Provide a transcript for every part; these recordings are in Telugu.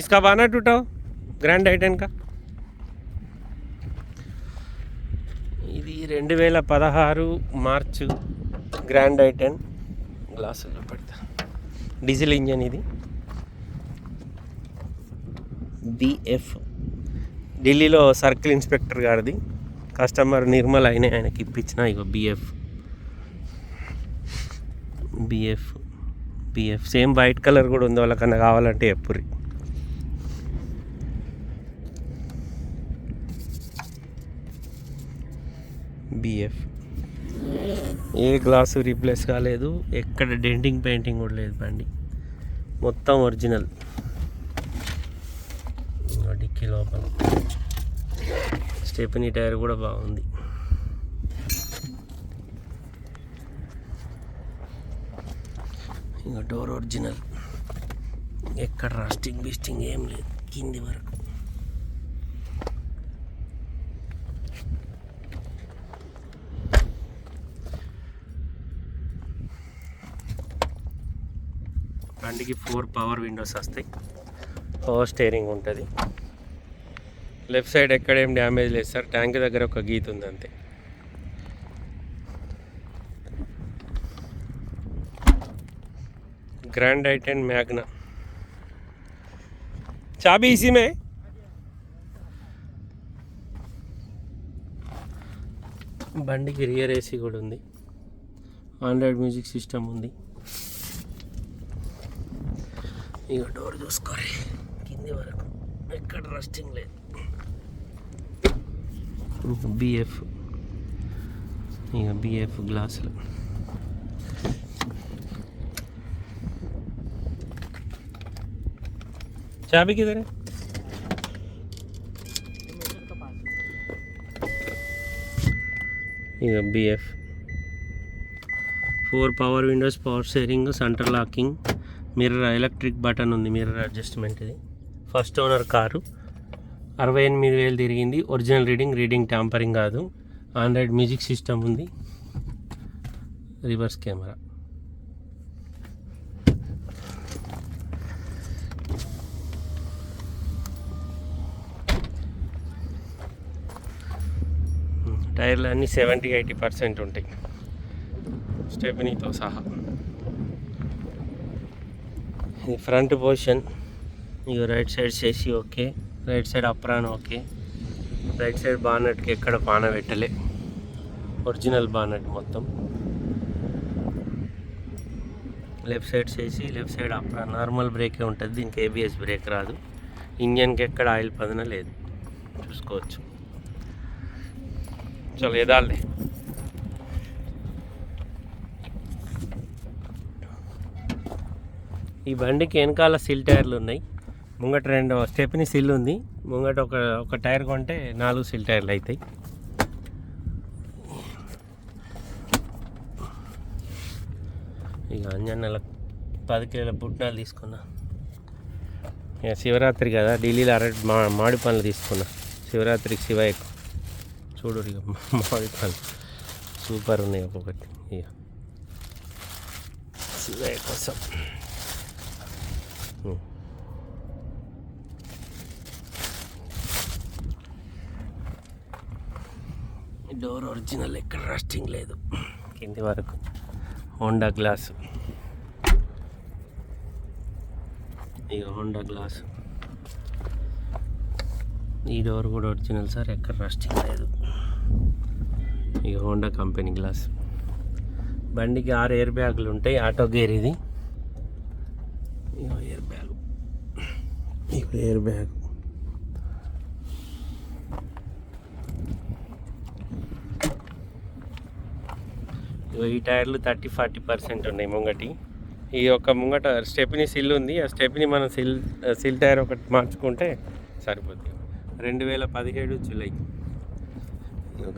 इसका बानट उठाओ గ్రాండ్ ఐటెన్ కా ఇది రెండు వేల పదహారు మార్చ్ గ్రాండ్ ఐటెన్ గ్లాసుల్లో పెడతా డీజిల్ ఇంజన్ ఇది బిఎఫ్ ఢిల్లీలో సర్కిల్ ఇన్స్పెక్టర్ గారిది కస్టమర్ నిర్మల్ అయిన ఆయనకి ఇప్పించిన ఇగో BF BF BF same white colour కూడా ఉంది వాళ్ళకన్నా కావాలంటే ఎప్పురి బిఎఫ్ ఏ గ్లాసు రీప్లేస్ కాలేదు ఎక్కడ డెంటింగ్ పెయింటింగ్ కూడా లేదు బండి. మొత్తం ఒరిజినల్. డిక్కీ లోపల. స్టెఫనీ టైర్ కూడా బాగుంది. ఇంకా డోర్ ఒరిజినల్. ఎక్కడ రాస్టింగ్ బిస్టింగ్ ఏం లేదు. కింది వరకు. బండికి ఫోర్ పవర్ విండోస్ వస్తాయి. పవర్ స్టేరింగ్ ఉంటుంది. లెఫ్ట్ సైడ్ ఎక్కడేం డ్యామేజ్ లేదు సార్. ట్యాంక్ దగ్గర ఒక గీత ఉంది అంతే. Grand i ten Magna. చాబీ ఈసీమే బండికి రియర్ ఏసీ కూడా ఉంది. ఆండ్రాయిడ్ మ్యూజిక్ సిస్టమ్ ఉంది. ఇక డోర్ చూసుకోరి కింది వరకు ఎక్కడ రస్టింగ్ లేదు బిఎఫ్ ఇక బిఎఫ్ గ్లాసులు चाबी किधर है ఇక BF four power windows power steering centre locking mirror electric button ఉంది మిర్రర్ అడ్జస్ట్మెంట్ ఇది. First owner car. అరవై ఎనిమిది వేలు తిరిగింది. ఒరిజినల్ రీడింగ్ రీడింగ్ ట్యాంపరింగ్ కాదు. ఆండ్రాయిడ్ మ్యూజిక్ సిస్టమ్ ఉంది. Reverse camera. టైర్లు అన్నీ సెవెంటీ ఎయిటీ పర్సెంట్ ఉంటాయి. స్టెపినీతో సహా. ఇది ఫ్రంట్ పొజిషన్ ఇక రైట్ సైడ్ చేసి okay. Right side apron okay. Right side బానట్కి ఎక్కడ పాన పెట్టలే. ఒరిజినల్ బానట్ మొత్తం. లెఫ్ట్ సైడ్ చేసి లెఫ్ట్ సైడ్ అప్రాన్. నార్మల్ బ్రేకే ఉంటుంది దీనికి ఏబిఎస్ బ్రేక్ రాదు. ఇంజన్కి ఎక్కడ ఆయిల్ పదన లేదు. చూసుకోవచ్చు. చలో ఏదాలే ఈ బండికి వెనకాల సిల్ టైర్లు ఉన్నాయి. ముంగట రెండు స్టెప్ని సిల్ ఉంది. ముంగట ఒక ఒక టైర్ కొంటే నాలుగు సిల్ టైర్లు అవుతాయి ఇక అంజన్నల పది కిలోల పుట్నాలు తీసుకున్నా. ఇక శివరాత్రి కదా ఢిల్లీలో అరటి మా మామిడి పనులు తీసుకున్నా. శివరాత్రికి శివయ్యకు. చూడు ఇక మామిడి పనులు సూపర్ ఉన్నాయి ఒక్కొక్కటి. ఇక శివయ్య కోసం. డోర్ ఒరిజినల్ ఎక్కడ రస్టింగ్ లేదు. కింది వరకు. హోండా గ్లాస్ ఇక హోండా గ్లాస్ ఈ డోర్ కూడా ఒరిజినల్ సార్ ఎక్కడ రస్టింగ్ లేదు. ఇక హోండా కంపెనీ గ్లాస్ బండికి ఆరు ఎయిర్ బ్యాగులు ఉంటాయి ఆటో గేర్ ఇది ఇగో ఎయిర్ బ్యాగ్ ఇక ఎయిర్ బ్యాగ్. ఇగో ఈ టైర్లు థర్టీ ఫార్టీ పర్సెంట్ ఉన్నాయి ముంగటి. ఈ యొక్క ముంగట స్టెప్ని సిల్ ఉంది. ఆ స్టెప్ని మనం సిల్ సిల్ టైర్ ఒకటి మార్చుకుంటే సరిపోద్ది రెండు వేల పదిహేడు జూలై.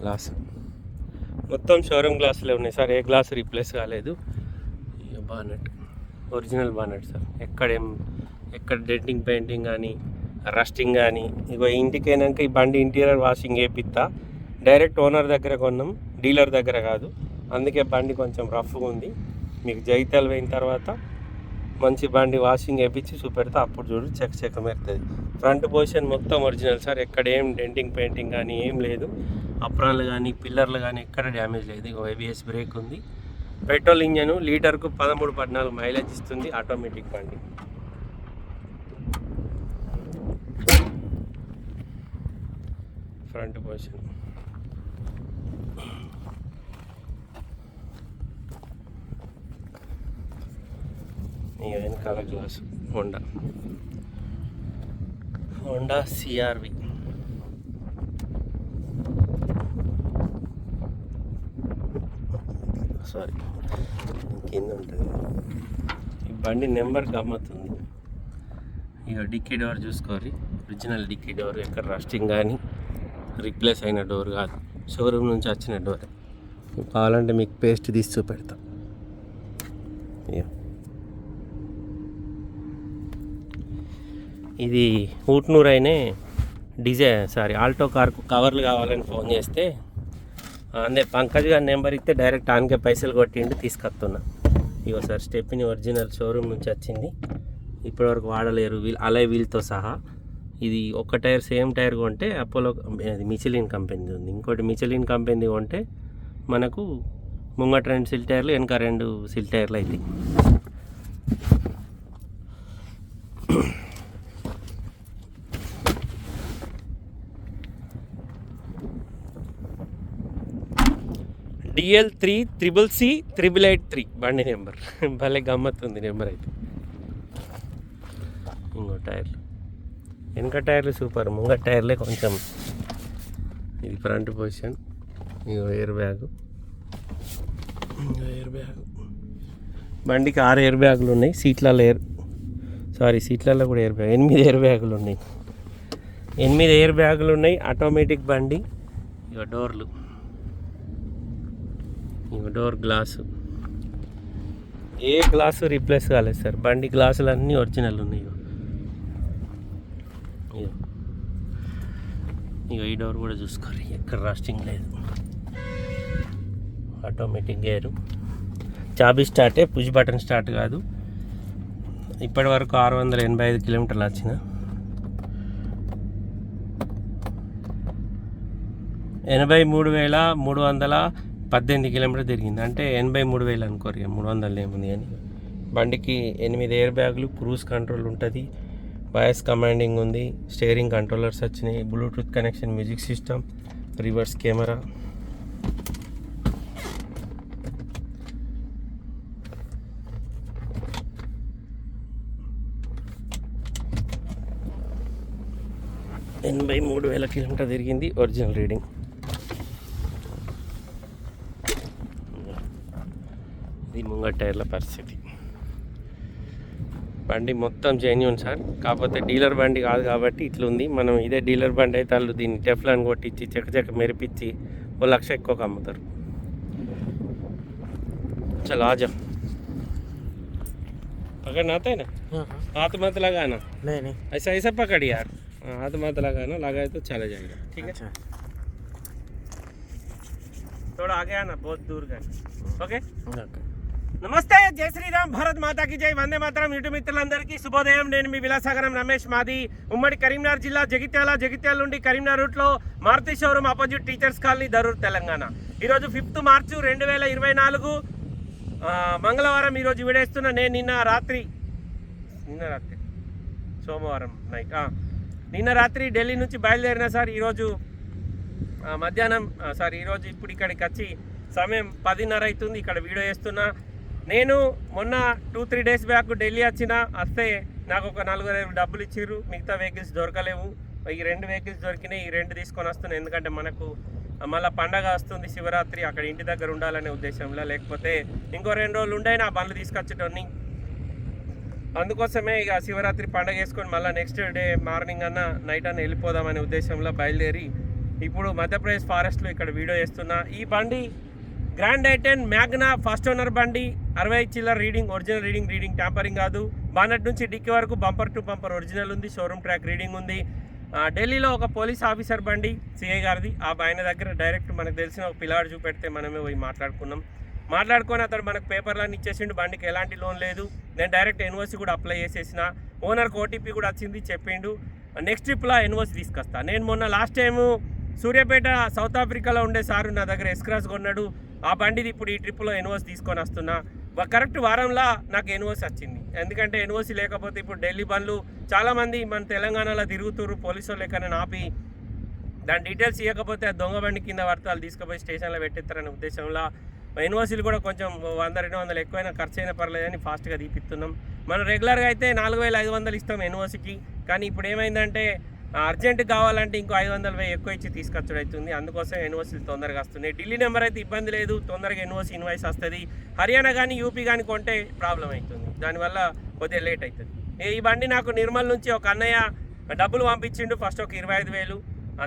గ్లాస్. మొత్తం షోరూమ్ గ్లాసులే ఉన్నాయి సార్. ఏ గ్లాస్ రీప్లేస్ కాలేదు. బానట్. Original bonnet sir. ఎక్కడేం ఎక్కడ డెంటింగ్ పెయింటింగ్ కానీ రస్టింగ్ కానీ ఇగో ఇంటికి అయినాక ఈ బండి ఇంటీరియర్ వాషింగ్ వేపిస్తా డైరెక్ట్ ఓనర్ దగ్గర కొన్నాం డీలర్ దగ్గర కాదు. అందుకే బండి కొంచెం రఫ్గా ఉంది. మీకు జైతాలు పోయిన తర్వాత మంచి బండి వాషింగ్ వేయించి చూపెడితే అప్పుడు చూడు చెక్ చెక్క మెరుతుంది ఫ్రంట్ పొజిషన్ మొత్తం ఒరిజినల్ సార్ ఎక్కడ ఏం డెంటింగ్ పెయింటింగ్ కానీ ఏం లేదు. అప్రాన్లు కానీ పిల్లర్లు కానీ ఎక్కడ డ్యామేజ్ లేదు. ఇక ఏబిఎస్ బ్రేక్ ఉంది. పెట్రోల్ ఇంజన్ లీటర్కు పదమూడు పద్నాలుగు మైలేజ్ ఇస్తుంది ఆటోమేటిక్ బండి. ఫ్రంట్ పొజిషన్ ఇక వెనకాల glass Honda. Honda CRV. Sorry కింద ఉంటుంది. ఈ బండి నెంబర్ గమ్మత్తుంది. ఇక డిక్కీ డోర్ చూసుకోరి ఒరిజినల్ డిక్కీ డోర్ ఎక్కడ రస్టింగ్ కానీ రీప్లేస్ అయిన డోర్ కాదు. షోరూమ్ నుంచి వచ్చిన డోర్ కావాలంటే మీకు పేస్ట్ తీసి చూపెడతా. ఇది ఊట్నూరు అయినే డిజై సారీ ఆల్టో కార్ కవర్లు కావాలని ఫోన్ చేస్తే అందే పంకజ్ గారి నెంబర్ ఇస్తే డైరెక్ట్ ఆన్కే పైసలు కొట్టిండి తీసుకొస్తున్నా. ఇగో సార్ స్టెప్ని ఒరిజినల్ షోరూమ్ నుంచి వచ్చింది. ఇప్పటివరకు వాడలేరు వీల్ అలై వీల్తో సహా. ఇది ఒక టైర్ సేమ్ టైర్ కొంటే అపోలో అది మిచిలిన్ కంపెనీ ఉంది. ఇంకోటి మిచిలిన్ కంపెనీ కొంటే మనకు ముంగట రెండు సిల్ టైర్లు వెనక రెండు సిల్ టైర్లు అవుతాయి DL three triple C triple eight three బండి నెంబర్. భలే గమ్మత్ ఉంది నెంబర్ అయితే. ఇంకో టైర్లు. వెనక టైర్లు సూపర్ ముంగ టైర్లే కొంచెం ఇది front position air bag air bag బండికి ఆరు ఎయిర్ బ్యాగులు ఉన్నాయి సీట్లలో ఎయిర్ సారీ సీట్లలో కూడా ఎయిర్ బ్యాగ్ ఎనిమిది ఎయిర్ బ్యాగులు ఉన్నాయి. ఎనిమిది ఎయిర్ బ్యాగులు ఉన్నాయి ఆటోమేటిక్ బండి ఇక డోర్లు ఇక డోర్ గ్లాసు ఏ గ్లాసు రీప్లేస్ కాలేదు సార్ బండి గ్లాసులు అన్నీ ఒరిజినల్ ఉన్నాయి ఇగో. ఇగో. ఇగో ఈ డోర్ కూడా చూసుకోరు. ఎక్కడ రాస్టింగ్ లేదు. ఆటోమేటిక్ గేరు చాబీ స్టార్టే పుష్ బటన్ స్టార్ట్ కాదు. ఇప్పటి వరకు ఆరు వందల ఎనభై ఐదు కిలోమీటర్లు వచ్చిన. ఎనభై మూడు వేల మూడు వందల పద్దెనిమిది కిలోమీటర్ తిరిగింది. అంటే ఎనభై మూడు వేలు అనుకోరు మూడు వందలు ఏముంది కానీ. బండికి ఎనిమిది ఎయిర్ బ్యాగులు క్రూజ్ కంట్రోల్ ఉంటుంది. వాయిస్ కమాండింగ్ ఉంది స్టీరింగ్ కంట్రోలర్స్ వచ్చినాయి Bluetooth connection music system reverse camera. ఎనభై మూడు వేల కిలోమీటర్ తిరిగింది ఒరిజినల్ రీడింగ్. ఇది ముంగ టైర్ల పరిస్థితి. బండి మొత్తం జెన్యున్ సార్ కాకపోతే డీలర్ బండి కాదు కాబట్టి ఇట్లా ఉంది మనం ఇదే డీలర్ బండి అయితే వాళ్ళు దీన్ని టెఫ్లాన్ కొట్టించి చెక్క చెక్క మెరిపించి ఓ లక్ష ఎక్కువ అమ్ముతారు చలో ఆజా पकड़ ना आता है ना हाथ मत लगाना नहीं नहीं ऐसा ऐसा पकड़ यार हाँ, हाथ मत लगाना लगाए तो चला जाएगा ठीक है अच्छा थोड़ा आगे आना बहुत दूर का ఓకే ओके నమస్తే జై శ్రీరామ్ భారత్ మాతాకి జై. వందే మాత్రం ఇటు మిత్రులందరికీ శుభోదయం. నేను మీ విలాసాగరం రమేష్ మాది ఉమ్మడి కరీంనగర్ జిల్లా జగిత్యాల జగిత్యాల నుండి కరీంనగర్ రూట్లో Maruti showroom opposite teachers colony Darur Telangana. ఈరోజు ఫిఫ్త్ మార్చు రెండు వేల ఇరవై నాలుగు. మంగళవారం ఈరోజు విడేస్తున్న నేను నిన్న రాత్రి నిన్న రాత్రి సోమవారం నైట్ నిన్న రాత్రి ఢిల్లీ నుంచి బయలుదేరిన సార్ ఈరోజు మధ్యాహ్నం సార్ ఈరోజు ఇప్పుడు ఇక్కడికి వచ్చి సమయం పదిన్నర అవుతుంది. ఇక్కడ వీడియో వేస్తున్నా నేను మొన్న two three days back Delhi వచ్చిన వస్తే నాకు ఒక నలుగురు డబ్బులు ఇచ్చిర్రు. మిగతా వెహికల్స్ దొరకలేవు. ఈ రెండు వెహికల్స్ దొరికినాయి ఈ రెండు తీసుకొని వస్తున్నాయి ఎందుకంటే మనకు మళ్ళీ పండగ వస్తుంది శివరాత్రి అక్కడ ఇంటి దగ్గర ఉండాలనే ఉద్దేశంలో. లేకపోతే ఇంకో రెండు రోజులు ఉండే నా బండ్లు తీసుకొచ్చేటోని అందుకోసమే ఇక శివరాత్రి పండగ వేసుకొని మళ్ళీ నెక్స్ట్ డే మార్నింగ్ అన్న నైట్ అన్న వెళ్ళిపోదామనే ఉద్దేశంలో బయలుదేరి ఇప్పుడు మధ్యప్రదేశ్ ఫారెస్ట్లో ఇక్కడ వీడియో చేస్తున్నా. ఈ బండి Grand i ten Magna first owner బండి అరవై చిల్లర reading original reading reading tampering కాదు. బానట్ నుంచి డిక్కీ వరకు బంపర్ టు బంపర్ ఒరిజినల్ ఉంది షోరూమ్ ట్రాక్ రీడింగ్ ఉంది. ఢిల్లీలో ఒక పోలీస్ ఆఫీసర్ బండి సిఐ గారిది. ఆ ఆయన దగ్గర డైరెక్ట్ మనకు తెలిసిన ఒక పిల్లవాడు చూపెడితే మనమే పోయి మాట్లాడుకున్నాం. మాట్లాడుకొని అతడు మనకు పేపర్లన్నీ ఇచ్చేసిండు. బండికి ఎలాంటి లోన్ లేదు. నేను డైరెక్ట్ ఎన్ఓసి కూడా అప్లై చేసేసిన. ఓనర్కి ఓటీపీ కూడా వచ్చింది చెప్పిండు. నెక్స్ట్ ట్రిప్లో ఎన్ఓసి తీసుకొస్తా. నేను మొన్న లాస్ట్ టైము సూర్యాపేట సౌత్ ఆఫ్రికాలో ఉండే సారు నా దగ్గర ఎస్క్రాస్ కొన్నాడు. ఆ బండిది ఇప్పుడు ఈ ట్రిప్లో ఎన్ఓసి తీసుకొని వస్తున్నా. కరెక్ట్ వారంలో నాకు ఎన్ఓసి వచ్చింది. ఎందుకంటే ఎన్ఓసి లేకపోతే ఇప్పుడు ఢిల్లీ బండ్లు చాలామంది మన తెలంగాణలో తిరుగుతున్నారు పోలీసు వాళ్ళు ఆపి దాని డీటెయిల్స్ ఇవ్వకపోతే ఆ దొంగ బండి కింద వర్తాలు తీసుకుపోయి స్టేషన్లో పెట్టిస్తారనే ఉద్దేశంలో యూనివర్సిటీలు కూడా కొంచెం వంద రెండు వందలు ఎక్కువైనా ఖర్చు అయినా పర్లేదని ఫాస్ట్గా తీపిస్తున్నాం. మనం రెగ్యులర్గా అయితే నాలుగు వేల ఐదు వందలు ఇస్తాం యూనివర్సిటీకి కానీ ఇప్పుడు ఏమైందంటే అర్జెంట్ కావాలంటే ఇంకో ఐదు వందల వెయ్యి ఎక్కువ ఇచ్చి తీసుకొచ్చడం అవుతుంది. అందుకోసం ఎన్ఓసీలు తొందరగా వస్తున్నాయి. ఢిల్లీ నెంబర్ అయితే ఇబ్బంది లేదు. తొందరగా ఎన్ఓసీ ఇన్వాయిస్ వస్తుంది. హర్యానా కానీ యూపీ కానీ కొంటే ప్రాబ్లం అవుతుంది. దానివల్ల కొద్దిగా లేట్ అవుతుంది. ఈ బండి నాకు నిర్మల్ నుంచి ఒక అన్నయ్య డబ్బులు పంపించిండు. ఫస్ట్ ఒక ఇరవై ఐదు వేలు.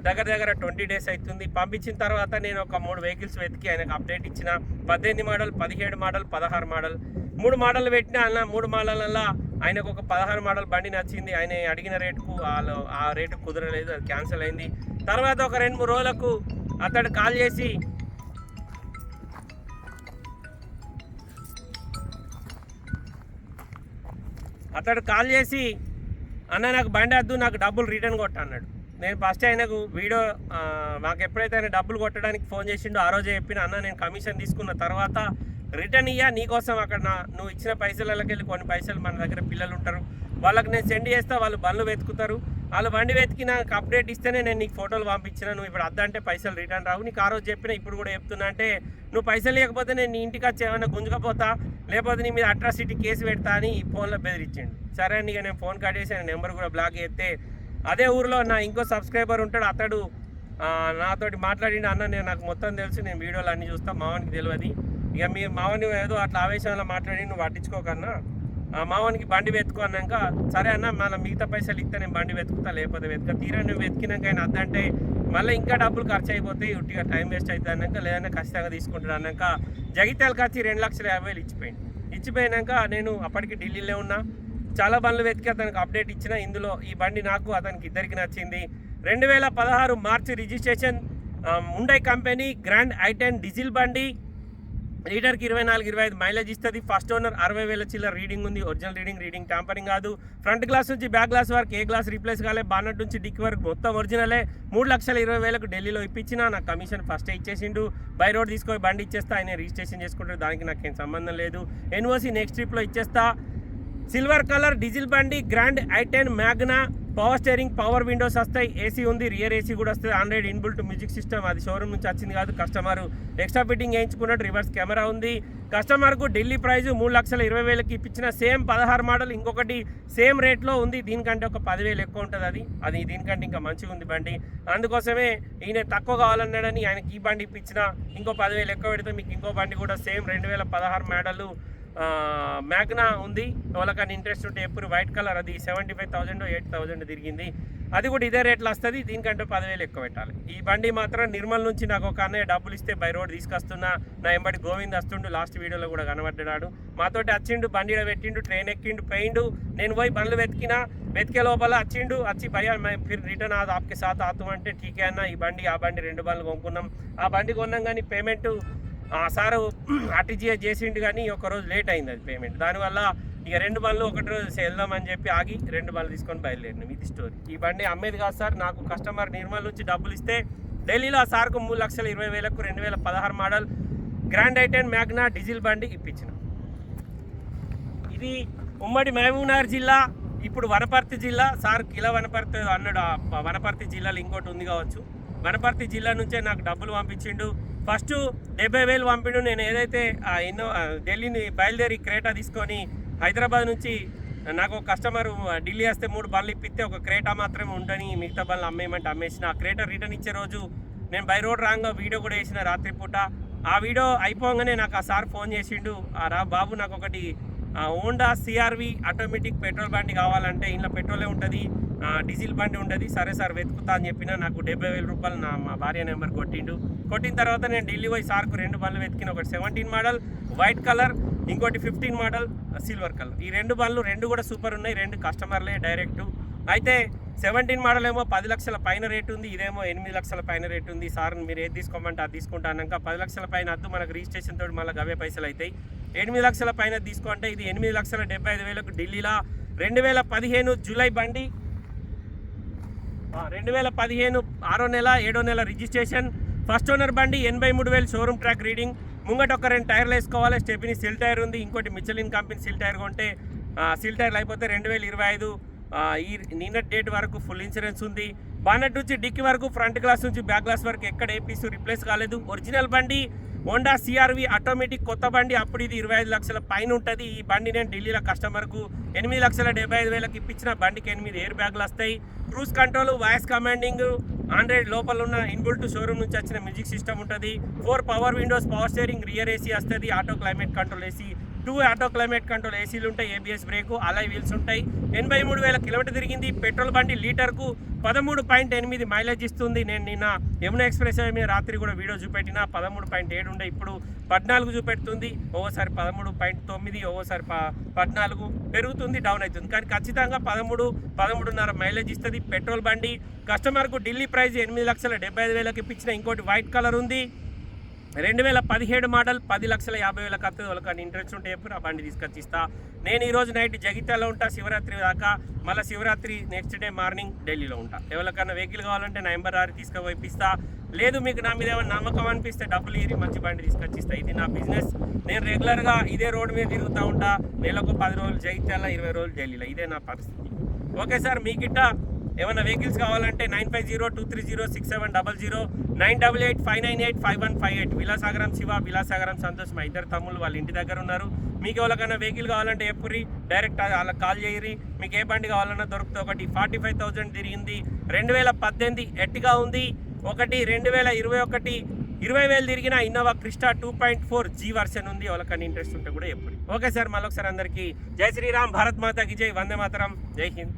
దగ్గర దగ్గర ట్వంటీ డేస్ అవుతుంది. పంపించిన తర్వాత నేను ఒక మూడు వెహికల్స్ వెతికి ఆయనకు అప్డేట్ ఇచ్చిన. పద్దెనిమిది మోడల్ పదిహేడు మోడల్ పదహారు మోడల్. మూడు మోడల్ పెట్టిన అన్న మూడు మోడళ్ళల్లో ఆయనకు ఒక పదహారు మోడల్ బండి నచ్చింది. ఆయన అడిగిన రేటుకు వాళ్ళు ఆ రేటు కుదరలేదు అది క్యాన్సిల్ అయింది. తర్వాత ఒక రెండు మూడు రోజులకు అతడు కాల్ చేసి అతడు కాల్ చేసి అన్న నాకు బండి వద్దు నాకు డబ్బులు రిటర్న్ కొట్ట అన్నాడు. నేను ఫస్ట్ ఆయనకు వీడియో నాకు ఎప్పుడైతే ఆయన డబ్బులు కొట్టడానికి ఫోన్ చేసిండో ఆ రోజే చెప్పిన అన్న నేను కమిషన్ తీసుకున్న తర్వాత రిటర్న్ ఇయ్యా నీకోసం అక్కడ నువ్వు ఇచ్చిన పైసలకి వెళ్ళి కొన్ని పైసలు మన దగ్గర పిల్లలు ఉంటారు. వాళ్ళకి నేను సెండ్ చేస్తా వాళ్ళు బండ్లు వెతుకుతారు. వాళ్ళు బండి వెతికి నాకు అప్డేట్ ఇస్తేనే నేను నీకు ఫోటోలు పంపించిన నువ్వు ఇప్పుడు అద్దంటే పైసలు రిటర్న్ రావు. నీకు ఆ రోజు చెప్పిన ఇప్పుడు కూడా చెప్తున్నా అంటే నువ్వు పైసలు లేకపోతే నేను నీ ఇంటికి వచ్చి ఏమైనా గుంజుకపోతా లేకపోతే నీ మీద అట్రాసిటీ కేసు పెడతా అని ఈ ఫోన్లో బెదిరించండి. సరే అని నేను ఫోన్ కట్ చేసి నెంబర్ కూడా బ్లాక్ చేస్తే అదే ఊరిలో నా ఇంకో సబ్స్క్రైబర్ ఉంటాడు అతడు నాతోటి మాట్లాడిన అన్న నేను నాకు మొత్తం తెలుసు నేను వీడియోలు అన్నీ చూస్తా మావానికి తెలియదు. ఇక మీ మావని ఏదో అట్లా ఆవేశంలో మాట్లాడి నువ్వు పట్టించుకోకన్నా ఆ మావానికి బండి వెతుకు అన్నాక సరే అన్న మళ్ళీ మిగతా పైసలు ఇస్తే నేను బండి వెతుకుతా లేకపోతే వెతుక. తీరా నువ్వు వెతికినాక ఆయన అద్దంటే మళ్ళీ ఇంకా డబ్బులు ఖర్చు అయిపోతాయి ఉట్టిగా టైం వేస్ట్ అవుతుంది అన్నాక లేదన్నా ఖచ్చితంగా తీసుకుంటాడు అన్నాక జగిత్యాలకు వచ్చి రెండు లక్షల యాభై వేలు ఇచ్చిపోయింది ఇచ్చిపోయినాక నేను అప్పటికి ఢిల్లీలో ఉన్నా. చాలా బండ్లు వెతికి అతనికి అప్డేట్ ఇచ్చిన. ఇందులో ఈ బండి నాకు అతనికి ఇద్దరికి నచ్చింది. రెండు వేల పదహారు మార్చి registration Hyundai company Grand i ten diesel బండి లీటర్కి ఇరవై నాలుగు ఇరవై ఐదు మైలేజ్ ఇస్తుంది. ఫస్ట్ ఓనర్ అరవై వేల చిల్లర రీడింగ్ ఉంది. ఒరిజినల్ రీడింగ్ రీడింగ్ ట్యాంపరింగ్ కాదు. ఫ్రంట్ గ్లాస్ నుంచి బ్యాక్ గ్లాస్ వరకు ఏ గ్లాస్ రీప్లేస్ కాలే. బాన్నట్ నుంచి డిక్ వరకు మొత్తం ఒరిజినలే. మూడు లక్షల ఇరవై వేలకు ఢిల్లీలో ఇప్పించిన నాకు కమిషన్ ఫస్ట్ ఇచ్చేసిండు. బై రోడ్ తీసుకొని బండి ఇచ్చేస్తా. ఆయన రిజిస్ట్రేషన్ చేసుకుంటారు దానికి నాకు ఏం సంబంధం లేదు. ఎన్ఓసి నెక్స్ట్ ట్రిప్లో ఇచ్చేస్తా. సిల్వర్ కలర్ డీజిల్ బండి Grand i ten Magna power steering power windows వస్తాయి. ఏసీ ఉంది రియర్ ఏసీ కూడా వస్తుంది ఆండ్రాయిడ్ ఇన్బుల్ట్ మ్యూజిక్ సిస్టమ్ అది షోరూమ్ నుంచి వచ్చింది కాదు కస్టమర్ ఎక్స్ట్రా ఫిట్టింగ్ వేయించుకున్నట్టు రివర్స్ కెమెరా ఉంది. కస్టమర్కు ఢిల్లీ ప్రైజు మూడు లక్షల ఇరవై వేలకి ఇప్పించిన సేమ్ పదహారు మోడల్ ఇంకొకటి సేమ్ రేట్లో ఉంది. దీనికంటే ఒక పదివేలు ఎక్కువ ఉంటుంది అది. అది దీనికంటే ఇంకా మంచిగా ఉంది బండి. అందుకోసమే ఈయన తక్కువ కావాలన్నాడని ఆయనకి ఈ బండి ఇప్పించిన. ఇంకో పదివేలు ఎక్కువ పెడితే మీకు ఇంకో బండి కూడా సేమ్ రెండు వేల పదహారు మోడల్ మ్యాగ్నా ఉంది. ఎవరికైనా ఇంట్రెస్ట్ ఉంటే ఎప్పుడు వైట్ కలర్ అది seventy five thousand eight thousand తిరిగింది. అది కూడా ఇదే రేట్లో వస్తుంది దీనికంటే పదివేలు ఎక్కువ పెట్టాలి. ఈ బండి మాత్రం నిర్మల్ నుంచి నాకు ఒక అన్నయ్య డబ్బులు ఇస్తే బై రోడ్ తీసుకొస్తున్నా. నా ఎంబడి గోవింద్ వస్తుండు లాస్ట్ వీడియోలో కూడా కనబడ్డాడు. మాతోటి వచ్చిండు బండిలో పెట్టిండు ట్రైన్ ఎక్కిండు పోయిండు. నేను పోయి బండ్లు వెతికినా వెతికే లోపల వచ్చిండు వచ్చి భయా ఫిర్ రిటర్న్ ఆదు ఆప్కి సాత్ ఆతు అంటే ఠీకే అన్న ఈ బండి ఆ బండి రెండు బండ్లు కొనుక్కున్నాం. ఆ బండి కొన్నాం కానీ పేమెంట్ ఆ సారు ఆర్టీజీఎస్ చేసిండు కానీ ఒక రోజు లేట్ అయింది అది పేమెంట్. దానివల్ల ఇక రెండు బండ్లు ఒకటి రోజు వెళ్దామని చెప్పి ఆగి రెండు బండ్లు తీసుకొని బయలుదేరినాం. ఇది స్టోరీ ఈ బండి అమ్మేది కాదు సార్. నాకు కస్టమర్ నిర్మల్ నుంచి డబ్బులు ఇస్తే ఢిల్లీలో ఆ సార్కు మూడు లక్షల ఇరవై వేలకు రెండు వేల పదహారు model Grand i ten Magna diesel బండి ఇప్పించిన. ఇది ఉమ్మడి మహబూబ్నగర్ జిల్లా ఇప్పుడు వనపర్తి జిల్లా. సార్ కిల వనపర్తి అన్నాడు. వనపర్తి జిల్లాలో ఇంకోటి ఉంది కావచ్చు. వనపర్తి జిల్లా నుంచే నాకు డబ్బులు పంపించిండు. ఫస్ట్ డెబ్బై వేలు పంపిండు. నేను ఏదైతే ఆ ఇన్నో ఢిల్లీని బయలుదేరి క్రేటా తీసుకొని హైదరాబాద్ నుంచి నాకు కస్టమర్ ఢిల్లీ వస్తే మూడు బళ్ళు ఇప్పిస్తే ఒక క్రేటా మాత్రమే ఉండని మిగతా బళ్ళు అమ్మేయమంటే అమ్మేసిన. ఆ క్రేటా రిటర్న్ ఇచ్చే రోజు నేను బై రోడ్ రాంగ్ వీడియో కూడా వేసిన రాత్రిపూట ఆ వీడియో అయిపోగానే నాకు ఆ సార్ ఫోన్ చేసిండు. ఆ రా బాబు నాకు ఒకటి హోండా సిఆర్వి ఆటోమేటిక్ పెట్రోల్ బండి కావాలంటే ఇంట్లో పెట్రోలే ఉంటుంది. డీజిల్ బండి ఉండేది. సరే సార్ వెతుకుతా అని చెప్పిన నాకు డెబ్బై వేల రూపాయలు నా మా భార్య నెంబర్ కొట్టిండు. కొట్టిన తర్వాత నేను ఢిల్లీ పోయి సార్కు రెండు బండ్లు వెతికిన. ఒకటి సెవెంటీన్ మోడల్ వైట్ కలర్ ఇంకోటి ఫిఫ్టీన్ మోడల్ సిల్వర్ కలర్. ఈ రెండు బండ్లు రెండు కూడా సూపర్ ఉన్నాయి. రెండు కస్టమర్లే డైరెక్ట్. అయితే సెవెంటీన్ మోడల్ ఏమో పది లక్షల పైన రేట్ ఉంది. ఇదేమో ఎనిమిది లక్షల పైన రేట్ ఉంది. సార్ మీరు ఏది తీసుకోమంటే అది తీసుకుంటా అన్నాక పది లక్షల పైన అద్దు మనకు రిజిస్ట్రేషన్ తోటి మళ్ళీ అవే పైసలు అవుతాయి. ఎనిమిది లక్షల పైన తీసుకుంటే ఇది ఎనిమిది లక్షల డెబ్బై ఐదు వేలకు ఢిల్లీలో రెండు వేల పదిహేను జూలై బండి రెండు వేల పదిహేను ఆరో నెల ఏడో నెల రిజిస్ట్రేషన్. ఫస్ట్ ఓనర్ బండి ఎనభై మూడు వేలు షోరూమ్ ట్రాక్ రీడింగ్. ముంగట ఒక రెండు టైర్లు వేసుకోవాలి. స్టెపిని సిల్ టైర్ ఉంది. ఇంకోటి మిచలిన్ కంపెనీ సిల్ టైర్ కొంటే సిల్ టైర్లు అయిపోతే రెండు వేల ఇరవై ఐదు ఈ నిన్న డేట్ వరకు ఫుల్ ఇన్సూరెన్స్ ఉంది. బానెట్ నుంచి డిక్కి వరకు ఫ్రంట్ గ్లాస్ నుంచి బ్యాక్ గ్లాస్ వరకు ఎక్కడ ఏ పీసు రిప్లేస్ కాలేదు. ఒరిజినల్ బండి హోండా సిఆర్వి ఆటోమేటిక్ కొత్త బండి అప్పుడు ఇది ఇరవై ఐదు లక్షల పైన ఉంటుంది. ఈ బండి నేను ఢిల్లీలో కస్టమర్కు ఎనిమిది లక్షల డెబ్బై ఐదు వేలకు ఇప్పించిన బండికి ఎనిమిది ఎయిర్ బ్యాగులు వస్తాయి. Cruise control voice commanding Android లోపల ఉన్న ఇన్బుల్ట్ షోరూమ్ నుంచి వచ్చిన మ్యూజిక్ సిస్టమ్ ఉంటుంది. Four power windows power steering rear AC వస్తుంది. Auto climate control AC two auto climate control ఏసీలు ఉంటాయి ఏబిఎస్ బ్రేకు అలాయ్ వీల్స్ ఉంటాయి. ఎనభై మూడు వేల కిలోమీటర్ తిరిగింది పెట్రోల్ బండి లీటర్కు పదమూడు పాయింట్ ఎనిమిది మైలేజ్ ఇస్తుంది. నేను నిన్న యమున ఎక్స్ప్రెస్ మీద రాత్రి కూడా వీడియో చూపెట్టిన పదమూడు పాయింట్ ఏడు ఉండే ఇప్పుడు పద్నాలుగు చూపెడుతుంది. ఓసారి పదమూడు పాయింట్ తొమ్మిది ఓసారి ప పద్నాలుగు పెరుగుతుంది డౌన్ అవుతుంది. కానీ ఖచ్చితంగా పదమూడు పదమూడున్నర మైలేజ్ ఇస్తుంది పెట్రోల్ బండి. కస్టమర్కు ఢిల్లీ ప్రైస్ ఎనిమిది లక్షల డెబ్బై ఐదు వేలకు ఇప్పించిన ఇంకోటి వైట్ కలర్ ఉంది. రెండు వేల పదిహేడు మోడల్ పది లక్షల యాభై వేల కత్తు వాళ్ళకి ఇంట్రెస్ట్ ఉంటే ఎప్పుడు ఆ బండి తీసుకొచ్చి ఇస్తా. నేను ఈరోజు నైట్ జగిత్యాలో ఉంటా శివరాత్రి దాకా. మళ్ళీ శివరాత్రి నెక్స్ట్ డే మార్నింగ్ ఢిల్లీలో ఉంటా. ఎవరికన్నా వెహికల్ కావాలంటే నా నెంబర్ ఆరు తీసుకుపోయిస్తా లేదు మీకు నా మీద ఏమైనా నమ్మకం అనిపిస్తే డబ్బులు ఇరి మంచి బండి తీసుకొచ్చి ఇస్తా. ఇది నా బిజినెస్ నేను రెగ్యులర్గా ఇదే రోడ్డు మీద తిరుగుతూ ఉంటా. నెలకు పది రోజులు జగిత్యాల ఇరవై రోజులు ఢిల్లీలో. ఇదే నా పరిస్థితి. ఓకే సార్ మీకిట్ట ఏమైనా వెహికల్స్ కావాలంటే nine five zero two three zero six seven double zero nine double eight five nine eight five one five eight. Vilasagaram Shiva Vilasagaram Santosh మా ఇద్దరు తమ్ముళ్ళు వాళ్ళ ఇంటి దగ్గర ఉన్నారు. మీకు ఎవరికైనా వెహికల్ కావాలంటే ఎప్పుడు డైరెక్ట్ వాళ్ళకి కాల్ చేయరి. మీకు ఏ బండి కావాలన్నా దొరుకుతుంది. ఒకటి ఫార్టీ ఫైవ్ థౌజండ్ తిరిగింది. రెండు వేల పద్దెనిమిది ఎట్టిగా ఉంది? ఒకటి రెండు వేల ఇరవై ఒకటి. ఇరవై వేలు తిరిగిన Innova Crysta two point four G version ఉంది. వాళ్ళకన్నా ఇంట్రెస్ట్ ఉంటే కూడా ఎప్పుడు ఓకే సార్ మళ్ళొకసారి అందరికీ జై శ్రీరామ్ భారత్ మాతాకి జై వందే మాతరం జై హింద్.